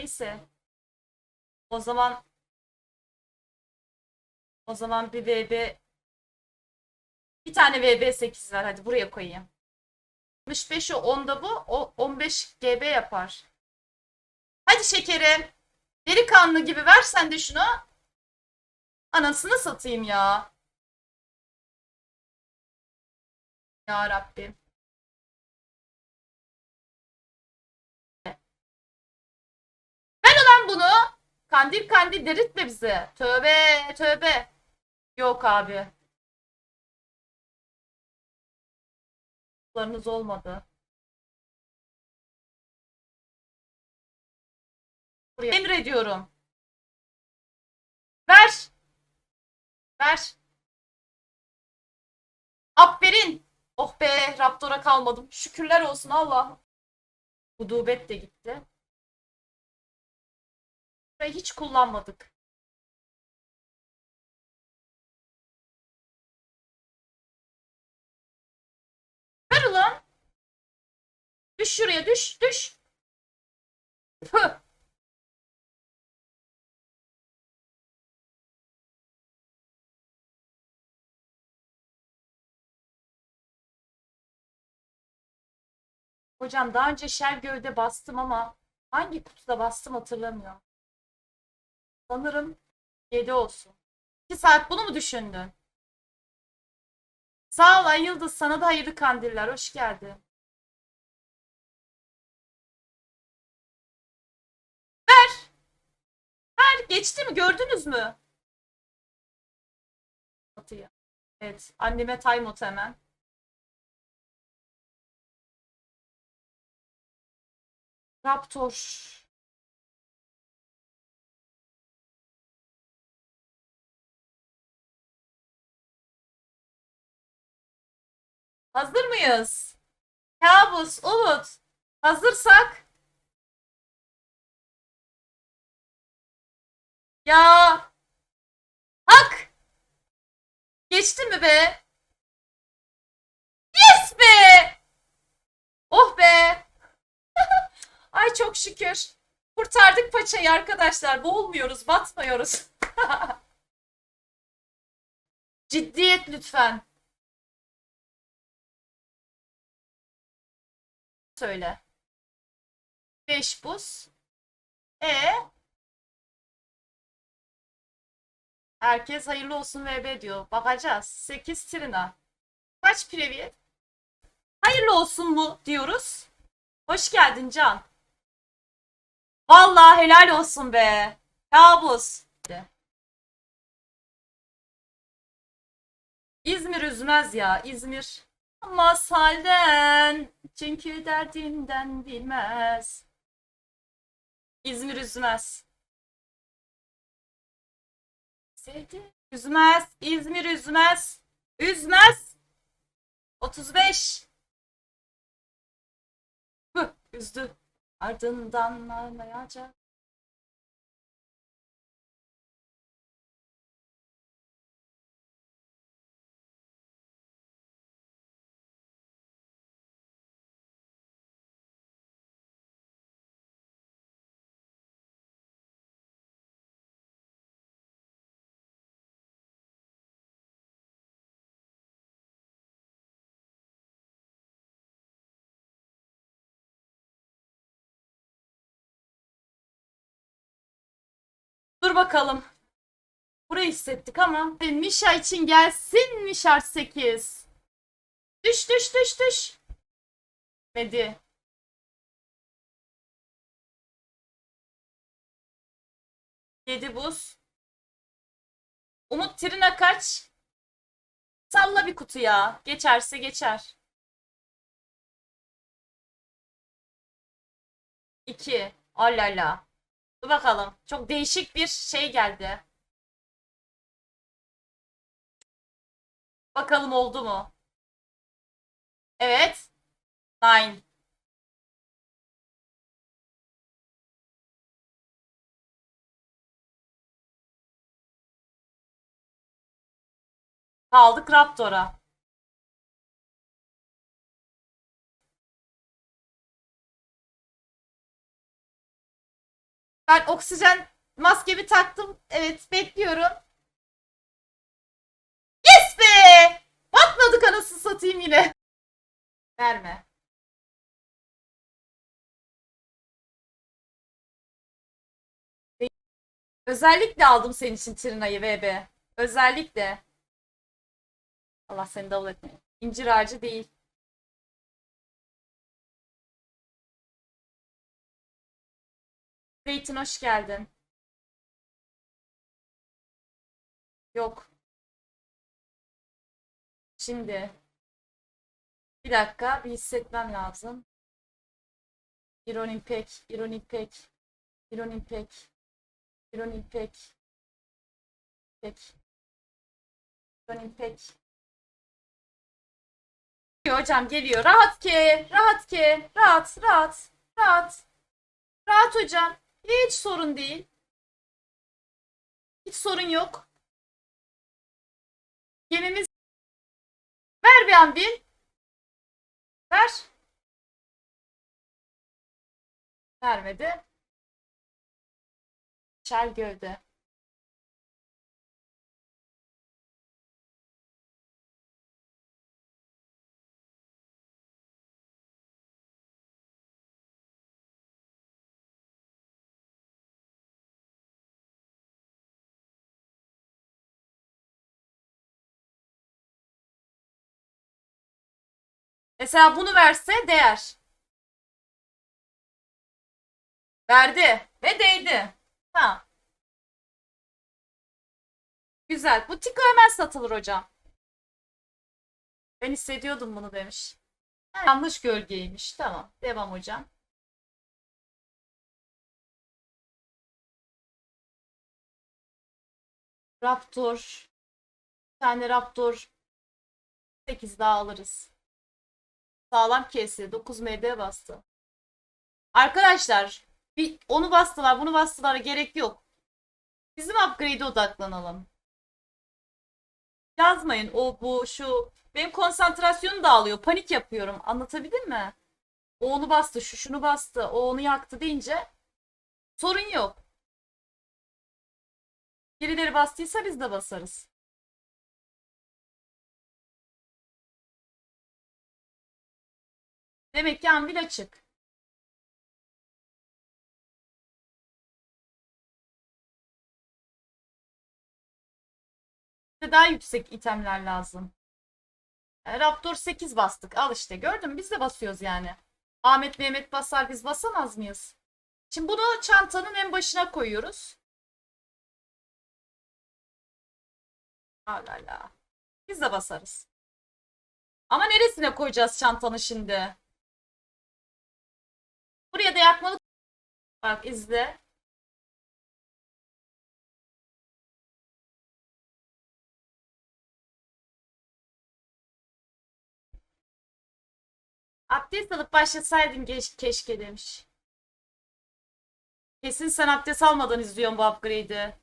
Neyse. O zaman o zaman bir VB bir tane VB8 ver hadi buraya koyayım. 65'i 10'da bu. O 15 GB yapar. Hadi şekerim. Delikanlı gibi ver sen de şunu. Anasını satayım ya. Ya Rabbim. Ulan bunu. Kandil kandil deritme bize. Tövbe tövbe. Yok abi. Larınız olmadı. Emrediyorum. Ver. Ver. Aferin. Oh be Raptor'a kalmadım. Şükürler olsun Allah'ım. Gudubet de gitti. Burayı hiç kullanmadık. Ulan. Düş şuraya düş düş. Püh. Hocam daha önce şer gövde bastım ama hangi kutuda bastım hatırlamıyorum. Sanırım 7 olsun. 2 saat bunu mu düşündün? Sağ ol Yıldız. Sana da hayırlı kandiller. Hoş geldin. Ver. Ver. Geçti mi? Gördünüz mü? Atıyor. Evet. Anneme timeout hemen. Raptor. Hazır mıyız? Kabus, Umut. Hazırsak. Ya. Hak. Geçti mi be? Yes be. Oh be. Ay çok şükür. Kurtardık paçayı arkadaşlar. Boğulmuyoruz, batmıyoruz. Ciddiyet lütfen. Söyle. 5 buz. E Herkes hayırlı olsun VB diyor. Bakacağız. 8 Trina. Kaç previ? Hayırlı olsun mu diyoruz. Hoş geldin Can. Vallahi helal olsun be. Kabus. İzmir üzmez ya. İzmir. Olmaz halden. Çünkü derdimden bilmez. İzmir üzmez. Sevdi. Üzmez. İzmir üzmez. Üzmez. 35. Hıh, üzdü. Ardından ağlayacak. Dur bakalım. Burayı hissettik ama. E, Mişa için gelsin mi şart 8? Düş düş düş düş. Medi. Yedi buz. Umut Trina kaç? Salla bir kutu ya. Geçerse geçer. 2. Allala. Dur bakalım. Çok değişik bir şey geldi. Bakalım oldu mu? Evet. Nine. Kaldık Raptor'a. Ben oksijen maskemi taktım. Evet bekliyorum. Yes be! Batmadık anasını satayım yine. Verme. Özellikle aldım senin için Trina'yı VB. Özellikle. Allah seni davul etmeyin. İncir ağacı değil. Zeytin hoş geldin. Yok. Şimdi. Bir dakika bir hissetmem lazım. İron İpek, İron İpek, İron İpek, İron İpek, İpek, İron İpek. Geliyor Hocam geliyor. Rahat ki, rahat ki, rahat, rahat, rahat. Rahat hocam. Hiç sorun değil. Hiç sorun yok. Gemimiz Ver bir an bir. Ver. Vermedi. Şel gövde. Mesela bunu verse değer. Verdi ve değdi. Ha. Güzel. Bu tiko hemen satılır hocam. Ben hissediyordum bunu demiş. Yanlış gölgeymiş. Tamam. Devam hocam. Raptor. Bir tane Raptor. 8 daha alırız. Sağlam kesi. 9 MD bastı. Arkadaşlar bir onu bastılar bunu bastılar gerek yok. Bizim upgrade'e odaklanalım. Yazmayın o bu şu. Benim konsantrasyonum dağılıyor. Panik yapıyorum. Anlatabildim mi? O onu bastı, şu şunu bastı, o onu yaktı deyince sorun yok. Birileri bastıysa biz de basarız. Demek ki anvil açık. Daha yüksek itemler lazım. Raptor 8 bastık. Al işte gördün mü? Biz de basıyoruz yani. Ahmet Mehmet basar biz basamaz mıyız? Şimdi bunu çantanın en başına koyuyoruz. Allah Biz de basarız. Ama neresine koyacağız çantanı şimdi? Buraya da yakmalı. Bak izle. Abdest alıp başlasaydın keş- keşke demiş. Kesin sen abdest almadan izliyorsun bu upgrade'i.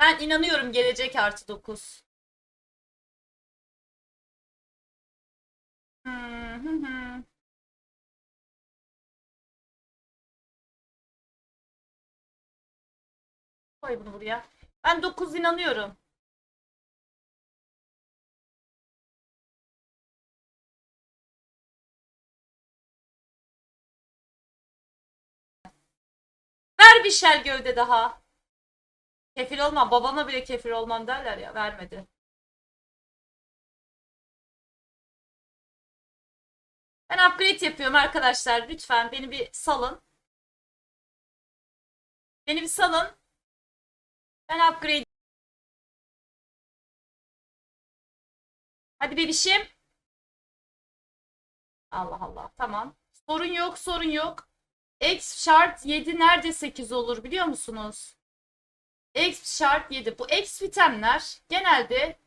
Ben inanıyorum gelecek artı 9. Koy bunu buraya. Ben 9 inanıyorum. Ver bir şer gövde daha. Kefil olmam. Babama bile kefil olmam derler ya. Vermedi. Ben upgrade yapıyorum arkadaşlar. Lütfen beni bir salın. Beni bir salın. Ben upgrade. Hadi bebişim. Allah Allah. Tamam. Sorun yok, sorun yok. X şart 7 nerede 8 olur biliyor musunuz? X şart 7. Bu X vitamler genelde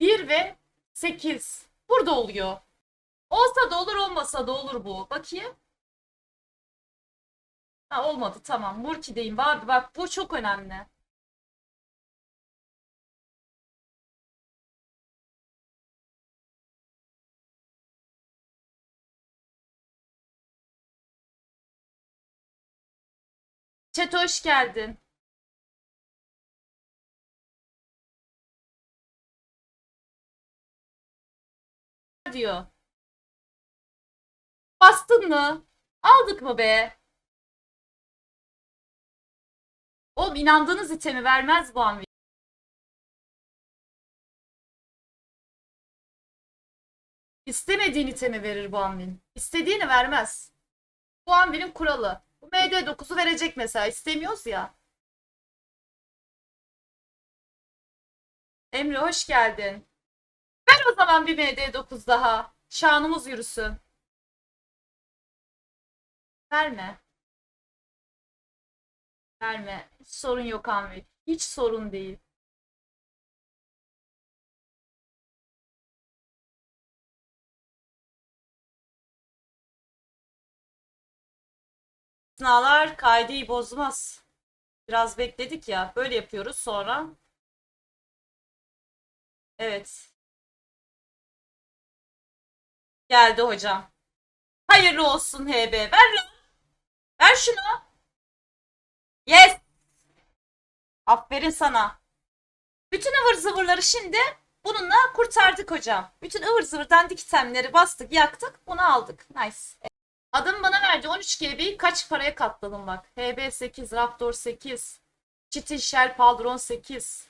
1 ve 8. Burada oluyor. Olsa da olur olmasa da olur bu. Bakayım. Ha olmadı tamam. Murki'deyim. Abi bak bu çok önemli. Chat hoş geldin. diyor. Bastın mı? Aldık mı be? Oğlum inandığınız itemi vermez bu an. İstemediğin itemi verir bu anvin. İstediğini vermez. Bu anvinin kuralı. Bu MD9'u verecek mesela. İstemiyoruz ya. Emre hoş geldin. Ver o zaman bir MD9 daha. Şanımız yürüsün. Verme. Verme. Hiç sorun yok Anvil. Hiç sorun değil. Sınavlar kaideyi bozmaz. Biraz bekledik ya. Böyle yapıyoruz sonra. Evet. Geldi hocam. Hayırlı olsun HB. Ver lan. Ver şunu. Yes. Aferin sana. Bütün ıvır zıvırları şimdi bununla kurtardık hocam. Bütün ıvır zıvır dandik bastık, yaktık, bunu aldık. Nice. Adam bana verdi 13 GB'yi kaç paraya katladım bak. HB8, Raptor 8, Çitin Shell Paldron 8.